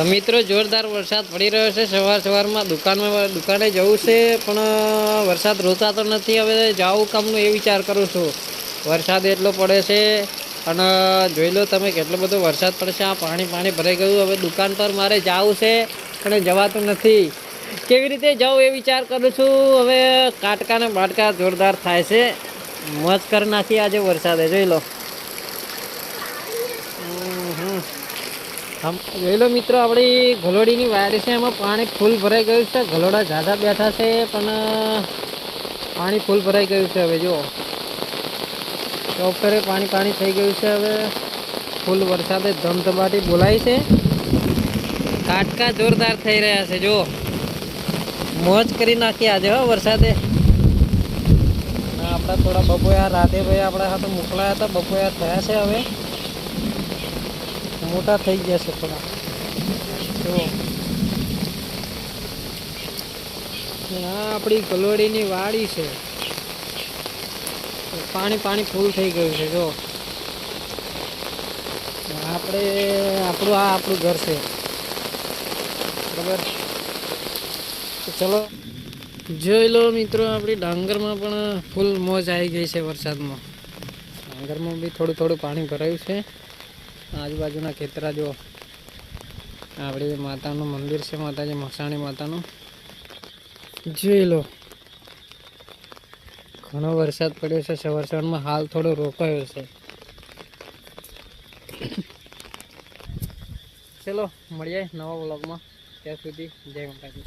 તો મિત્રો, જોરદાર વરસાદ પડી રહ્યો છે. સવાર સવારમાં દુકાનમાં દુકાને જવું છે, પણ વરસાદ રોતાતો નથી. હવે જાવું કામનું એ વિચાર કરું છું. વરસાદ એટલો પડે છે અને જોઈ લો તમે કેટલો બધો વરસાદ પડશે. આ પાણી પાણી ભરાઈ ગયું. હવે દુકાન પર મારે જવું છે, પણ જવાતું નથી. કેવી રીતે જાઉં એ વિચાર કરું છું. હવે, કાટકા ને બાટકા જોરદાર થાય છે. મોજ કરી નાખી આજે વરસાદે, જોઈ લો. હમ. જોઈ લો મિત્રો, આપણી ગલોડીની વાયર છે, એમાં પાણી ફૂલ ભરાઈ ગયું છે. ગલોડા ઝાઝા બેઠા છે, પણ પાણી ફૂલ ભરાઈ ગયું છે હવે જો ચોપરે પાણી પાણી થઈ ગયું છે હવે. ફૂલ વરસાદે ધમધમાટી બોલાય છે. કાટકા જોરદાર થઈ રહ્યા છે જો મોજ કરી નાખી આજે, હો, વરસાદે. આપણા થોડા બપોયા રાધેભાઈ આપણા હાથે મોકલાયા હતા બપોયા થયા છે હવે. મોટા થઈ ગયા છે થોડા. જુઓ. આ આપણી ગલોડીની વાડી છે. પાણી પાણી ફૂલ થઈ ગયું છે જો આપણે, આપણું આ આપણું ઘર છે. બરાબર? ચલો. જોઈ લો મિત્રો, આપણી ડાંગરમાં પણ ફૂલ મોજ આવી ગઈ છે વરસાદમાં. ડાંગરમાં બી થોડું થોડું પાણી ભરાયું છે. આજુબાજુના ખેતરા જો આપણી માતાનું મંદિર છે, માતાજી મસાણી માતાનું. જોઈ લો. ઘણો વરસાદ પડ્યો છે, સવાર સવારમાં હાલ થોડો રોકાયો છે. ચલો, મળીએ નવા બ્લોગમાં ત્યાં સુધી જય માતાજી.